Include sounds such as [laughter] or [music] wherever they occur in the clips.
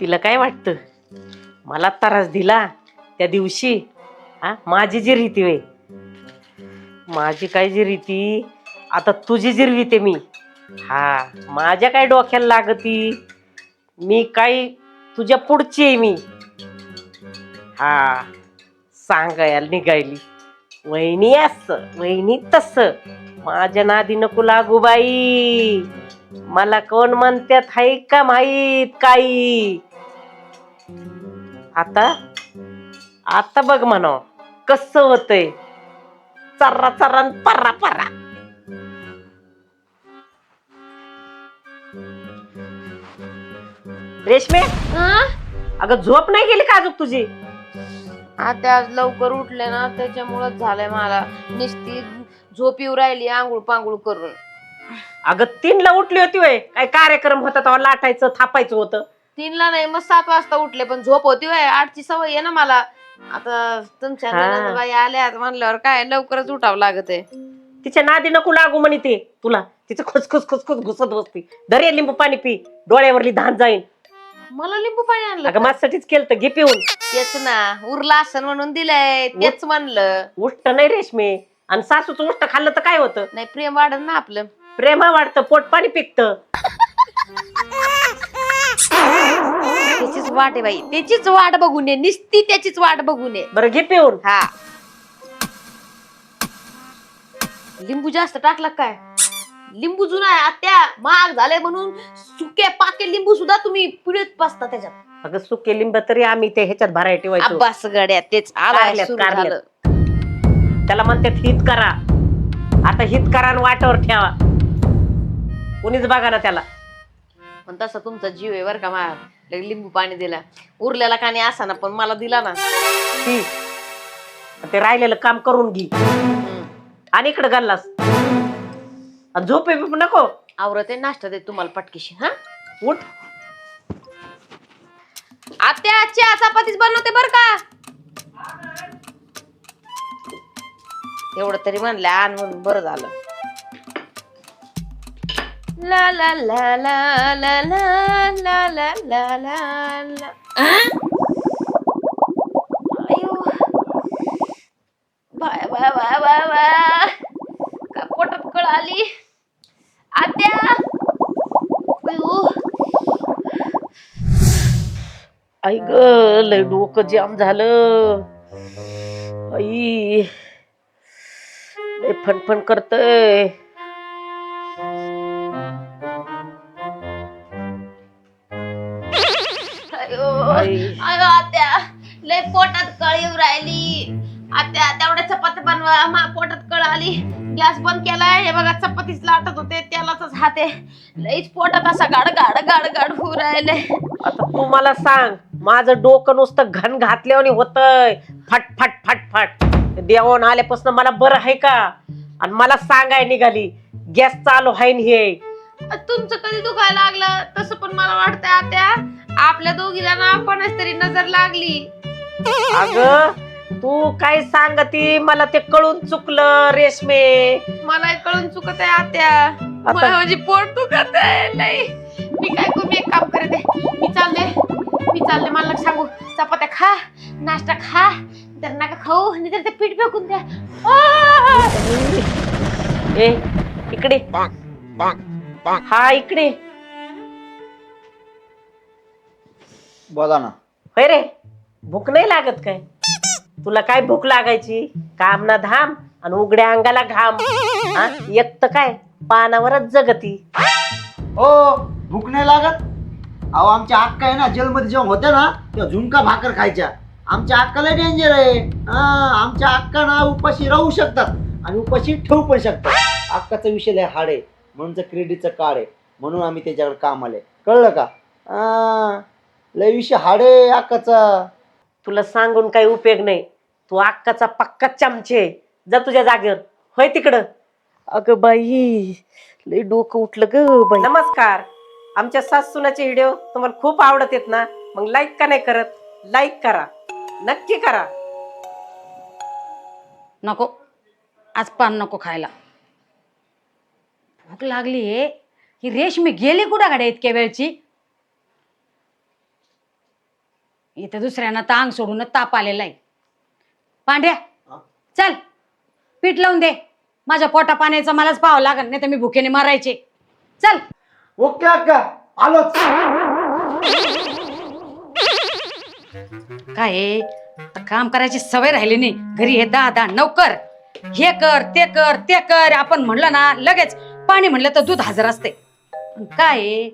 तिला काय वाटतं? मला त्रास दिला त्या दिवशी. हा माझी जी रीती वे माझी काय जी रीती? आता तुझी जी रीती मी. हा माझ्या काय डोक्याला लागती? मी काय तुझ्या पुढची आहे मी. हा सांगायला निघायली वहिनी अस वहिनी तस. माझ्या नादी नको लागू बाई. मला कोण म्हणतात हाय का माहीत काही? आता आता बघ म्हणा कस होतंय? चर्रा चर्रा न पर्रा पर्रा. रेशमे? अगं झोप नाही गेली का अजून तुझी? आता आज लवकर उठले ना त्याच्यामुळेच झालंय मला. निस्ती झोप येऊ राहिली आंघोळ पांघोळ करून. अगं तीनला उठली होती वय. काय कार्यक्रम होता तेव्हा लाटायचं थापायचं होतं. तीनला नाही मग सात वाजता उठले पण झोप होती वय. आठची सवय आहे ना मला. आता तुमच्या हा. आल्या म्हणल्यावर काय लवकरच उठावं लागत आहे. तिच्या नादी नको लागू म्हणे ते. तुला. तिचं खुस खुस खुस खुस घुसत बसती. दर्या लिंबू पाणी पी. डोळ्यावरली धान जाईन. मला लिंबू पाणी आणलं अगं? माझ्यासाठीच केलं तर घे पिऊन. तेच ना. उरला असन म्हणून दिलंय. तेच म्हणलं. उष्ट नाही रेशमे. आणि सासूचं उष्ट खाल्लं तर काय होतं? नाही प्रेम वाढन ना आपलं. प्रेमा वाढतं पोट पाणी पिकत. त्याचीच वाट आहे बाई. त्याचीच वाट बघून ये. निस्ती त्याचीच वाट बघून ये. बरं घे पिऊन. हा. लिंबू जास्त टाकला काय? लिंबू जुना आहे आत्या महाग झाले म्हणून सुके पाके लिंबू सुद्धा तुम्ही पिळत बसता त्याच्यात. अगं सुके लिंब तरी आम्ही ते ह्याच्यात भराय ठेवायचो अब्बास गड्या तेच कारल्यात, त्याला म्हणतात हित करा. आता हित करा आणि वाटावर ठेवा. कुणीच बघा ना त्याला. पण तसा तुमचा जीव आहे बर का मा लिंबू पाणी दिला. उरलेला कानी असा ना पण मला दिला ना. ती. ते राहिलेलं काम करून घे. हम्म. आणि इकडे गल्लास. आणि झोपे बिप नको. आवरत आहे नाश्ता दे तुम्हाला पटकीशी हा? उठ. आत्या चहा चपातीच बनवते बर का? एवढं तरी म्हणलं आण म्हणून बरं झालं. ला ला ला ला ला ला ला ला ला ला ला आयो. Bye bye bye bye bye का पोटात कळ आली आत्या अयो. आई ग लय डोकं जाम झालं आई लय फणफण करतय लय पोटात कळ येऊ राहिली. आत्या तेवढ्या चपाती बनवा मा पोटात कळ आली. गॅस बंद केलाय. हे बघा चपातीच लाटत होते त्यालाच हात लईच पोटात असा गाड गाड गाड गाड होऊ राहिले आता तू मला सांग माझं डोकं नुसतं घन घातल्यावर होतय. फट फट फट फट. देवान आल्यापासून मला बरं आहे का? आणि मला सांगाय निघाली गॅस चालू आहे न हे. तुमचं कधी दुखायला लागलं? तसं पण मला वाटतंय आत्या. आपल्या दोघीला ना कोणाच तरी नजर लागली. अग तू काय सांगती? मला ते कळून चुकलं रेशमे. मला कळून चुकत आहे आत्या. मला म्हणजे पोट दुखत आहे लई मी काय करू? मी एक काम करते मी चालले. मी चालले. मला सांगू. चपात्या खा नाश्ता खा तर नका खाऊ आणि तर ते पीठ फेकून द्या! ए इकडे. हा इकडे. बोला ना. होय रे. भूक नाही लागत काय? तुला काय भूक लागायची? काम ना धाम आणि उघड्या अंगाला घाम. हा? एक तर काय? पानावरच जगती. ओ भूक नाही लागत? अहो आमच्या अक्का आहे ना जेलमध्ये जेव्हा होत्या ना तेव्हा झुणका भाकर खायच्या. आमच्या अक्काला डेंजर आहे. हा आमच्या अक्का ना उपाशी राहू शकतात आणि उपाशी ठेवू पण शकतात. अक्काचा विषय लय हाड आहे. म्हणून क्रेडिटचं कार्ड आहे. म्हणून आम्ही त्याच्याकडे काम आले कळलं का? हा लय विषय हाड आहे अक्काचा. तुला सांगून काही उपयोग नाही. तू अक्काचा पक्का चमचे आहे. जा तुझ्या जागेवर. होय तिकडं. अगं बाई लय डोकं उठलं ग बाई. नमस्कार. आमच्या सासूनाचे व्हिडिओ तुम्हाला खूप आवडत आहेत ना? मग लाईक का नाही करत? लाईक करा. नक्की करा. नको. आज पान नको खायला. भूक लागली ही रेशमी गेली कुठं गाड्या इतक्या वेळची? इथं दुसऱ्यांना तांग सोडून ताप आलेला आहे. पांड्या हा? चल पीठ लावून दे. माझ्या पोटा पाण्याचं मलाच पाहावं लागल नाही तर मी भुकेने मारायचे. चल. ओके अक्का. आलोच काय आहे? आता काम करायची सवय राहिली नाही. घरी हे दहा दहा नौकर हे कर ते कर ते कर. आपण म्हणलं ना लगेच. पाणी म्हणलं तर दूध हजर असते. पण काय आहे?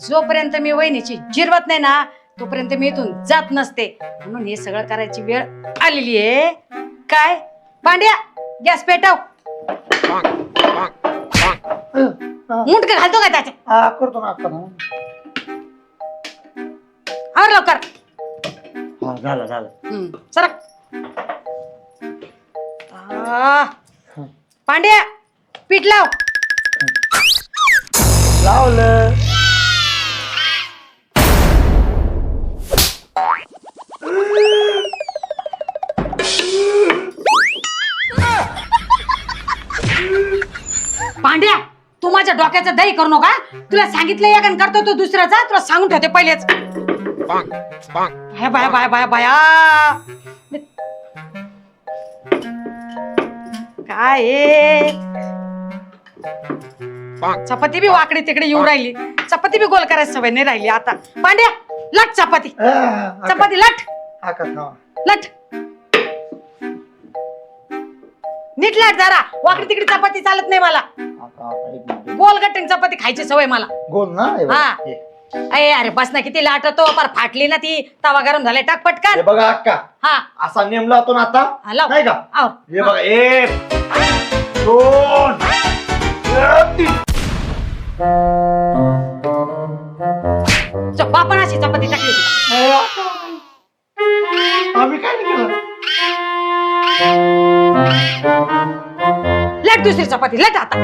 जोपर्यंत मी वहिनीची जिरवत नाही ना तोपर्यंत मी इथून जात नसते. म्हणून हे सगळं करायची वेळ आलेली आहे. काय? पांड्या गॅस पेटव. मुंडक घालतो का त्याच्या? हा करतो ना आवर लवकर. हा झालं झालं. हम्म, सरक. आ, पांड्या पीठ लाव. लावलं. डोक्याचं दही करू नका. तुला सांगितलं या कारण करतो तो दुसऱ्याचा तुला सांगून ठेवते पहिलेच. हे बाया बाया बाया बाया काय हे? चपाती बी वाकडी तिकडे येऊ राहिली. चपाती बी गोल करायची सवय नाही राहिली आता. पांड्या लट चपाती. चपाती लट. खावा लट. नीट लाट जरा. वाकडी तिकडे चपाती चालत नाही मला. आता आता एक मिनिट. गोल गट्टीन चपाती खायची सवय मला. गोल ना? हे बघ. हा. हे. अरे अरे बस ना किती लाटतो पर फाटली ना ती. तवा गरम झालाय. टाक हे पटकन बघा अक्का. हा. असा नेम लावतो ना आता. हा, लाव. नाही का? आव. हे बघा एक दोन तीन. चल, बापानं अशी चपाती टाकली होती. अक्का. आम्ही काय नाही केलं लट दुसरी चपाती लट आता.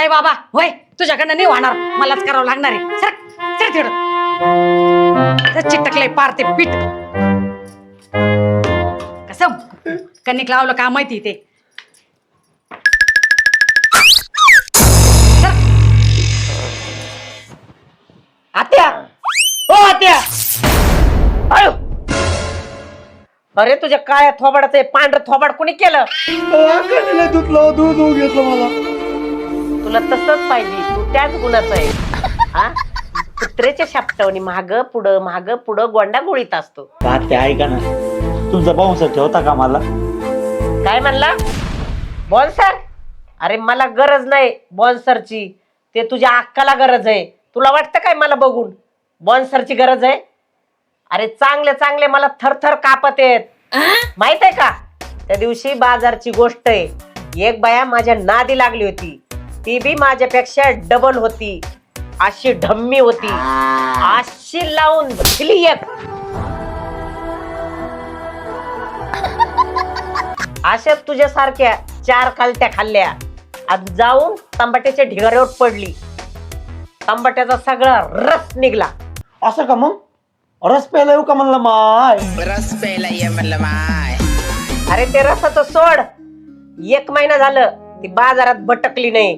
अय बाबा होय तुझ्याकडनं नाही होणार मलाच करावं लागणार आहे. सर सर तिकडं. चिटकलंय पार ते पीठ. कसं? कणिक लावलं का माहिती ते? सर. आत्या. हो आत्या. अरे तुझ्या काळ्या थोबाडाचं पांढरं थोबाड कोणी केलं? दूध लाव दूध होऊ घेतलं मला. तुला तसंच पाहिजे तू त्याच गुणाचं आहे. हा? कुत्र्याच्या शापटावणी माग पुढं माग पुढं गोंडा गोळीत असतो. ते ऐका ना. तुमचा बाउन्सर ठेवता का मला? काय म्हणला? बॉन्सर अरे मला गरज नाही बॉन्सरची. ते तुझ्या अक्काला गरज आहे. तुला वाटतं काय मला बघून? बॉन्सरची गरज आहे? अरे चांगले चांगले मला थरथर कापत आहेत. माहीत आहे का? त्या दिवशी बाजारची गोष्ट आहे. एक बाया माझ्या नादी लागली होती. ती बी माझ्यापेक्षा डबल होती. अशी ढम्मी होती. अशी लावून दिली एक. अशा तुझ्यासारख्या चार कालट्या खाल्ल्या. आणि जाऊन तंबाट्याच्या ढिगाऱ्यावर पडली. तंबाट्याचा सगळा रस निघला. असं का मग? रस प्यायला येऊ का म्हणलं माय? रस प्यायला ये म्हणलं माय. अरे ते रसाचं सोड. एक महिना झालं ती बाजारात भटकली नाही.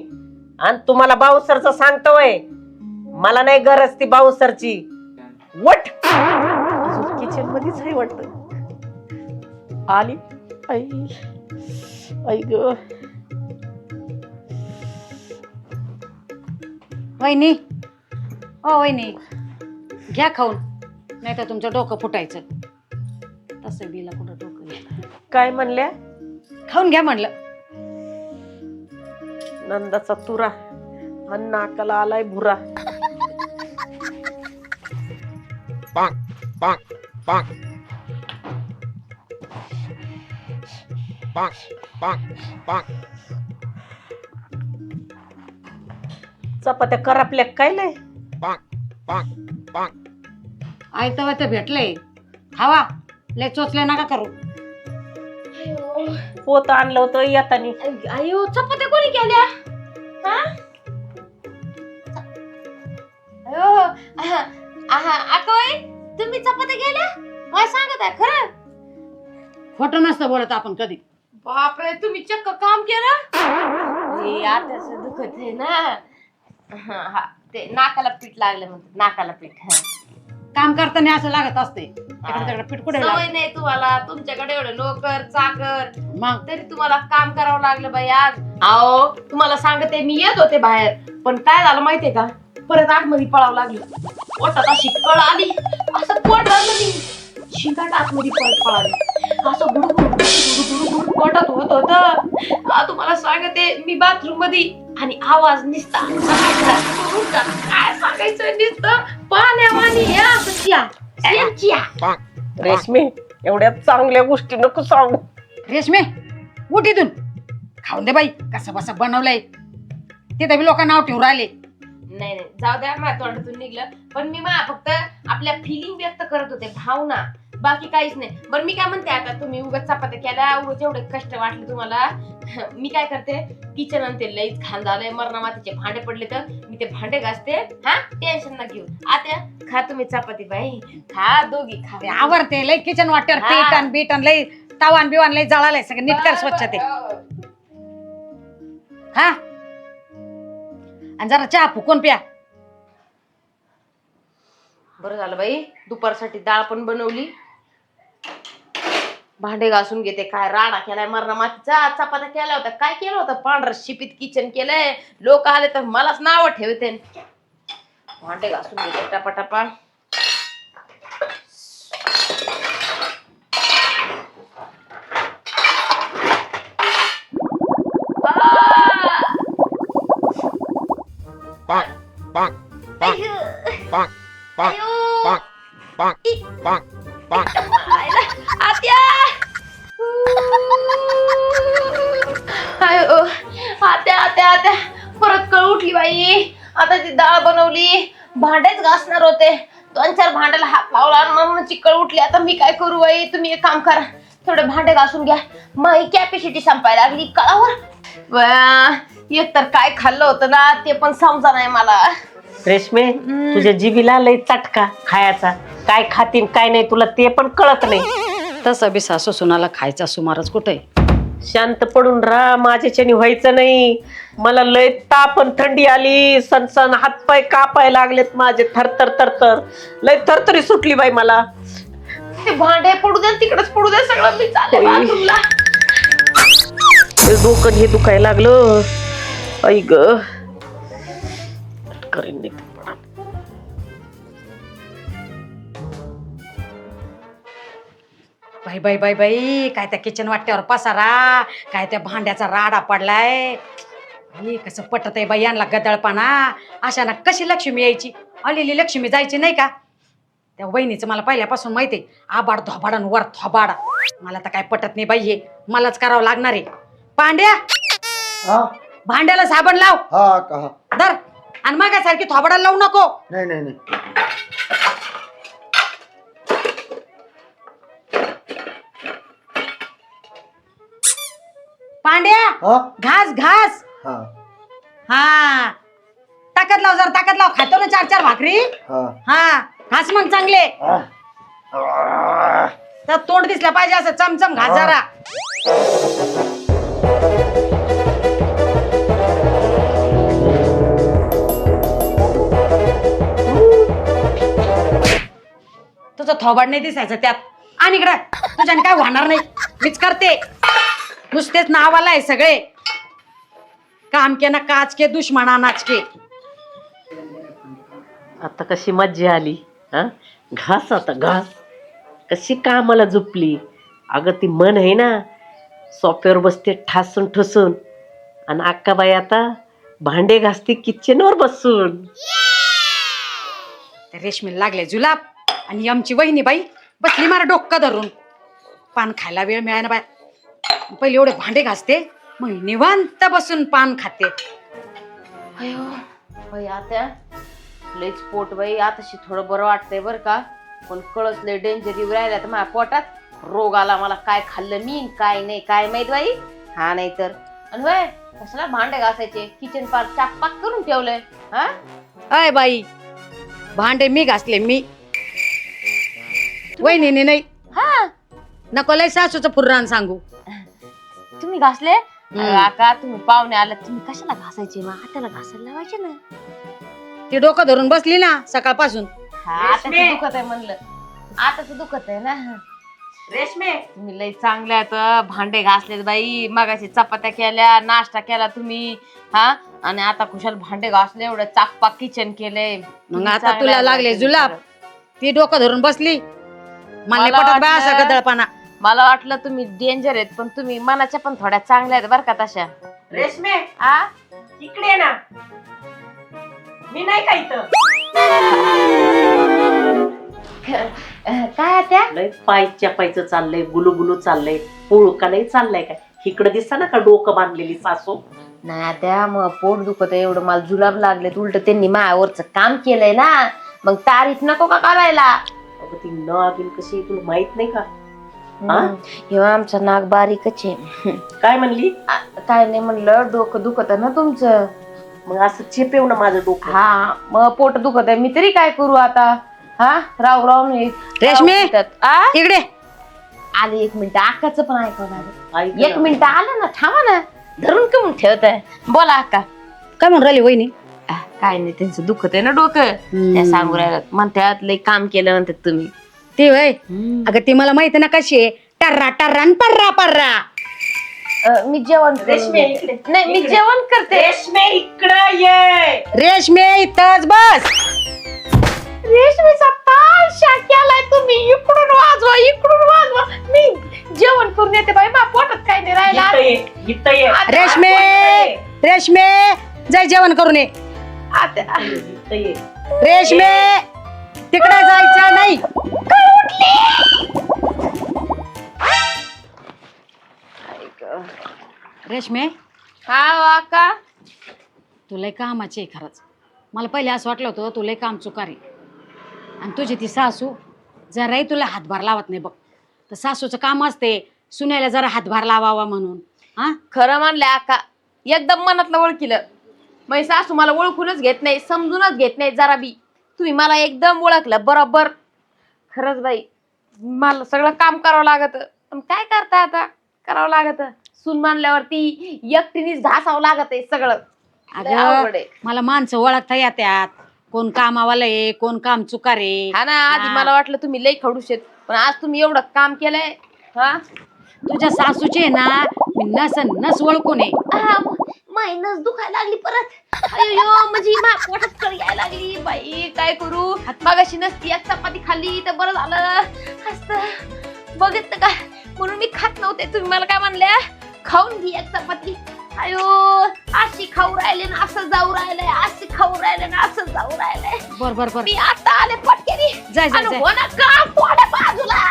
आणि तुम्हाला बाउन्सरचं सांगतोय मला नाही गरज ती बाउन्सरची वट! किचन मध्येच आहे वाटत. आली. आई आई ग. वहिनी. ओ वहिनी. घ्या खाऊन. नाही तर तुमचं डोकं फुटायचं. तसं बिला कुठं डोकं गेलं. काय म्हणल्या? खाऊन घ्या म्हणलं. नंदाचा तुरा. आणि नाकाला आलाय भुरा. चपात्या करापल्या काय लय? आयतं तर भेटलंय. खावा. लय चोचले नका करू. पोत आणलं होतं येतानी. अयो चपात्या कोणी केल्या? हा? अयो आहा, आहा, तुम्ही चपात्या केल्या? काय सांगत आहे खरं? खोटं नसतं बोलत आपण कधी. बापरे तुम्ही चक्क काम केलं? हे आताच दुखत आहे ना. हा हा ते नाकाला पीठ लागलं म्हणतात नाकाला पीठ हा. काम करताना असं लागत असते. इकडे तिकडे पीठ कुठे सवय नाही तुम्हाला. तुमच्याकडे एवढे नोकर चाकर. मग? तरी तुम्हाला काम करावं लागलं बाई आज. अहो तुम्हाला सांगते मी येत होते बाहेर. पण काय झालं माहितीये का? परत आतमध्ये पळावं लागलं. पोटात अशी कळ आली. असं पोट धरलं मी. शिंगाट आतमध्ये परत पळाली. असं गुडू गुडू गुडू गुडू गुडू पोटात होत होत. तुम्हाला सांगते मी बाथरूममध्ये आणि आवाज निसता काय सांगायचं नुसतं? पाण्यावानी हे असं चिया सेम चिया रेशमी एवढ्या चांगल्या गोष्टी नको सांगू. रेशमे उठ इथून. खाऊन दे बाई कसं बसं बनवलंय. तिथे बी लोक नाव ठेवून राहिले. नाही नाही जाऊ द्या माझ्या तोंडातून निघलं. पण मी मा फक्त आपल्या फिलिंग व्यक्त करत होते भावना. बाकी काहीच नाही. बरं मी काय म्हणते आता तुम्ही उगाच चपात्या केल्या उगाच एवढे कष्ट वाटले तुम्हाला. [laughs] मी काय करते किचन आणते लईच घाण झालंय मरणा मातीचे भांडे पडले तर मी ते भांडे घासते हा टेन्शन ना घेऊ आता खा तुम्ही चपाती बाई खा दोघी ते खा आवरते लय किचन वाटर हा. पीटन बीटन लय तावान बिवान लय जळालंय सगळं नीट कर स्वच्छ ते. हा? आणि जरा चहा फुकून प्या. बरं झालं बाई दुपारसाठी डाळ पण बनवली. भांडे घासून घेते काय राडा केलाय मरणा मातीचा चपात्या केल्या होत्या काय केलं होतं? पांढरं शिपीत किचन केलंय लोक आले तर मलाच नाव ठेवते. भांडे घासून घेते टपा टपा Bonk, bonk, bonk, bonk, bonk, bonk, bonk, आयो आत्या आत्या आत्या. परत कळ उठली बाई. आता ती डाळ बनवली. भांडेच घासणार होते. दोन चार भांड्याला हात लावला आणि मम्मीची कळ उठली. आता मी काय करू बाई? तुम्ही एक काम करा. थोडे भांडे घासून घ्या. माझी कॅपॅसिटी संपायला लागली. कळावर एक तर काय खाल्लं होतं ना ते पण समजा नाही मला. रेशमे तुझ्या जिबीला लय चटका खायचा. काय खातीन काय नाही तुला ते पण कळत नाही. तसं बी सासू सुनाला खायचा सुमारच कुठे? शांत पडून राहा माझ्याच्याने व्हायचं नाही. मला लय ताप आणि थंडी आली. सनसन हातपाय कापाय लागलेत माझे थरथर थरथर. लय थरथरी सुटली बाई मला. ते भांडे पडू द्या तिकडच पडू द्या सगळं मी चालले. बाथरूमला. हे डोकं हे दुखायला लागलं. आई ग. करीन नाही बाई बाई बाई बाई काय त्या किचन वाट्यावर पसारा काय त्या भांड्याचा राडा पडलाय. कसं पटत आहे बाई यांना गदळपणा. अशा ना कशी लक्ष्मी यायची? आलेली लक्ष्मी जायची नाही का? त्या वहिनीचं मला पहिल्यापासून माहिती आहे आबाड धोबाड वर थोबाड मला तर काय पटत नाही बाई हे. मलाच करावं लागणार आहे. पांड्या हा? भांड्याला साबण लाव. हा का हा. धर. आणि मागासारखी थोबाडाला लावू नको. नाही नाही नाही. पांड्या हा? घास घास. हा. हा. ताकद लाव जरा ताकद लाव. खातो ना चार चार भाकरी. हा. हा. घास मग चांगले. हा. तर तोंड दिसलं पाहिजे असं चमचम घास जरा. तुझं थोबाड नाही दिसायचं त्यात. आणि इकडं. तुझ्याने काय होणार नाही. मीच करते. नुसतेच नावाला आहे सगळे. काम के ना काच के दुश्मना नाचके. आता कशी मज्जा आली हा? घास आता घास. कशी कामाला झोपली. अगं ती मन आहे ना सोफ्यावर बसते ठासून ठसून. आणि अक्काबाई आता भांडे घासते किचनवर बसून. त्या रेशमीला लागले जुलाब आणि आमची वहिनी बाई बसली मारा डोक्का धरून. पान खायला वेळ मिळाला बाय पहिले एवढे भांडे घासते मग निवांत बसून पान खाते. अयो बाई आता लईच पोट बाई आताशी थोडं बरं वाटतंय बरं का. पण कळस लय डेंजर येऊ राहिला तर माझ्या पोटात रोग आला मला काय खाल्लं मी काय नाही काय माहीत बाई? हा नाही तर. आणि होय कसला भांडे घासायचे? किचन पार चाकपाक करून ठेवलंय हा? अय बाई भांडे मी घासले मी. वहिनीने नाही. हा? नको लय सासूचं फुर्रान सांगू. तुम्ही घासले? काका तुम्ही पाहुणे आला तुम्ही कशाला घासायचे? मग हाताला घासायला लावायचे ना. ती डोकं धरून बसली ना सकाळपासून. हा आता दुखत आहे म्हणलं. आताच दुखत आहे ना. रेशमे. तुम्ही लई चांगल्या आहेत भांडे घासलेत बाई. मगाशी चपात्या केल्या नाश्ता केला तुम्ही. हा? आणि आता कुशाल भांडे घासले एवढं चाकपाक किचन केलंय. मग आता तुला लागले जुलाब. ती डोकं धरून बसली. मला नाही पटत बाय वाटलं- असा गदळपणा मला वाटलं तुम्ही डेंजर आहेत पण तुम्ही मनाच्या पण थोड्या चांगल्या आहेत बरं का तशा. रेशमे! आ? इकडे ये ना. मी नाही का इथं? काय त्या लय पाय चपायचं चाललंय गुलू गुलू चाललंय पुळका लय चाललंय काय? इकडं दिसता ना का डोकं बांधलेली सासू? नाही त्या मग पोट दुखत आहे एवढं मला जुलाब लागले. उलट त्यांनी मायावरच काम केलंय ना. मग तारीफ नको का करायला? अगं ती नागिन कशी आहे तुला माहीत नाही का? हा? हे आमचा नाक बारीकच आहे. काय म्हणली? आ, काय नाही म्हणलं डोकं दुखत आहे ना तुमचं. मग असं चेपेव ना माझं डोकं. हा मग पोट दुखत आहे. मी तरी काय करू आता? हा? राव राव नाही रेशमी! इकडे. आले एक मिनिट अक्काचं पण ऐकवणार ऐक एक ना. मिनिट आलं ना थांबा ना. धरून कमून ठेवत आहे बोला अक्का. काय म्हणून राहिली वहिनी? काय नाही त्यांचं दुखत आहे ना डोकं. त्या सांगू राहिलं म्हणतात लय काम केलं म्हणतात तुम्ही. ती वय अगं ती मला माहिती ना कशी आहे? टर्रा टर्रा आणि पर्रा पर्रा. अ, मी जेवण करून रेशमे, घेते. इकडे, नाही मी इकडे. जेवण करते. रेशमे इकडं ये. रेशमे इथंच बस. रेशमीचा ताशा केलाय तुम्ही. इकडून वाजवा इकडून वाजवा. मी जेवण करून येते बाई. मा पोटात काय नाही राहिला. इथं ये इथं ये. रेशमे रेशमे जाय जेवण करून ये. आता. इथं ये. रेशमे तिकडे जायचं नाही. रेशमे. हा वाका तुला कामाची आहे खरंच. मला पहिले असं वाटलं होतं तुला काम चुकारी आणि तुझी ती सासू जराही तुला हातभार लावत नाही बघ. तर सासूचं काम असते सुनेला जरा हातभार लावावा म्हणून. हा? खरं म्हणलं आका एकदम मनातलं ओळखीलं. माझी सासू मला ओळखूनच घेत नाही समजूनच घेत नाही जरा बी. तुम्ही मला एकदम ओळखलं बरोबर. खरंच बाई मला सगळं काम करावं लागत. पण काय करता आता? करावं लागत. सून मानल्यावरती एकटीनेच घासावं लागत आहे सगळं. लय अवघड अगं आहे. मला माणसं ओळखता येत्यात. कोण कामावाला आहे कोण काम चुकारे हा ना आधी हा. मला वाटलं तुम्ही लई खडूशेत पण आज तुम्ही एवढं काम केलंय हा? तुझ्या सासूचे आहे ना मी नस नस ओळखून आहे मायनस दुखायला लागली परत. अयो म्हणजे मा पोटात कळ यायला लागली. बाई काय करू? मगाशी नसती एक चपाती खाल्ली तर बरं झालं. असत बघितलं का म्हणून मी खात नव्हते. तुम्ही मला काय म्हणल्या? खाऊन घे एक चपाती. अयो अशी खाऊ राहिले ना असं जाऊ राहिलंय. अशी खाऊ राहिले ना असं जाऊ राहिलंय. बर बर बर. मी आता आले पटकेनी जाय जाय आणि जाय. ना का बाजूला?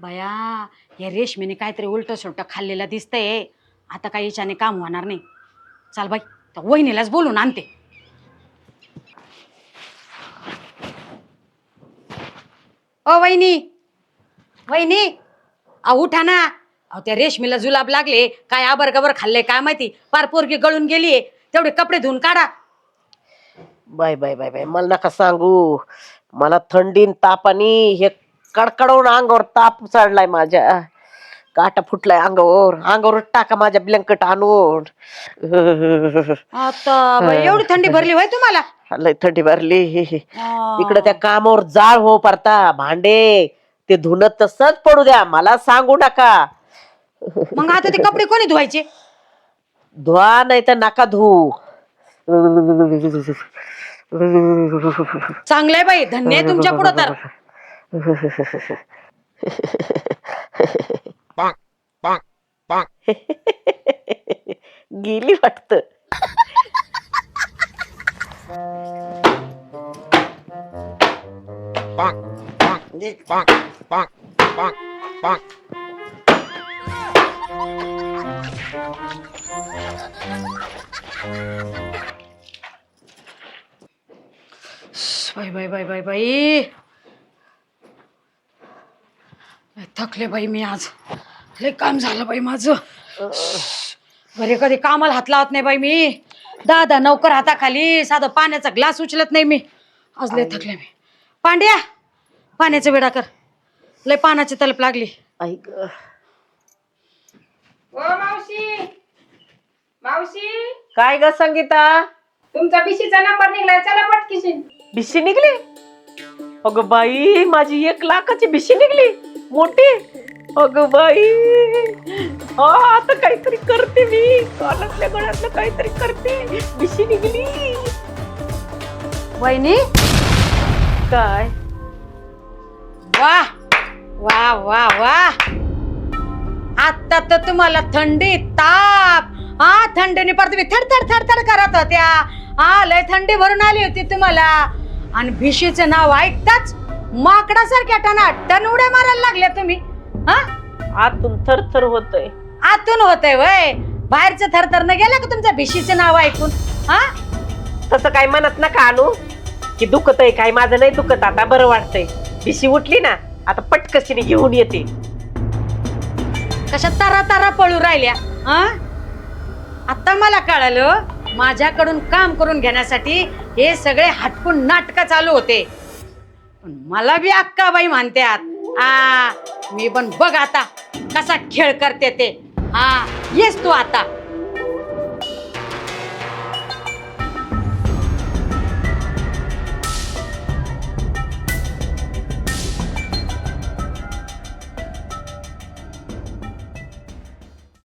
बया या रेशमीने काहीतरी उलट सुलट खाल्लेलं दिसतंय. आता काही याच्याने काम होणार नाही. चाल बाई त्या वहिनीलाच बोलून आणते. ओ वहिनी वहिनी अहो उठा ना. अहो त्या रेशमीला जुलाब लागले काय आबर गबर खाल्ले काय माहिती? पार पोरगी गळून गेलीये तेवढे कपडे धुवून काढा. बाय बाय बाय बाय मला नका सांगू. मला थंडीन तापानी हे कडकडवून अंगावर ताप चढलाय माझ्या. काटा फुटलाय अंगावर. अंगावर टाका माझ्या ब्लँकेट आणून. आता बाई, एवढी थंडी भरली होय तुम्हाला? लय थंडी भरली. इकडे त्या कामावर जाळ हो परता. भांडे ते धुणं तसंच पडू द्या. मला सांगू नका. मग आता ते कपडे कोणी धुवायचे? धुवा नाही तर नका धुवू चांगलंय बाई. धन्य आहे तुमच्या पुढं तर. [laughs] [laughs] गेली वाटत. बाई बाई बाई बाई बाई. लय थकले बाई मी आज. लय काम झालं बाई माझं. घरी कधी कामाला हात लावत नाही बाई मी. दादा नौकर हाताखाली साधं पाण्याचा ग्लास उचलत नाही मी. आज लय थकले मी. पांड्या पाण्याचा वेडा कर. लय पाण्याची तलप लागली. ऐक ओ मावशी. मावशी. काय ग संगीता? तुमचा बिशीचा नंबर निघलाय. चला पटकीशी. भिशी निघली? अगं बाई माझी एक लाखाची भिशी निघली. मोठी? अगं बाई. हा आता काहीतरी करते मी. कानातल्या गळ्यातलं काहीतरी करते. भिशी निघली. वहिनी? काय? वा वा वा वा. आता तर तुम्हाला थंडी ताप. हा थंडीने पर तुम्ही थड थड थड थड करत होत्या. हा लय थंडी भरून आली होती तुम्हाला. आणि भिशीचं नाव ऐकताच माकडासारख्या टना टन उड्या मारायला लागल्या तुम्ही. हा? आतून थरथर होतय. आतून होतंय वय. बाहेरचं थरथर न गेलं का तुमच्या भिशीचं नाव ऐकून? हा? तसं काय म्हणत आणू. की दुखत आहे काय माझं नाही दुखत आता बरं वाटतंय. भिशी उठली ना आता पटकशीने घेऊन येते. कशा तारा तारा पळू राहिल्या हा? आता मला कळालं माझ्याकडून काम करून घेण्यासाठी हे सगळे हटकून नाटक चालू होते. पण मला बी अक्काबाई म्हणतात आ मी पण बघ आता कसा खेळ करते ते. हा येस तू आता.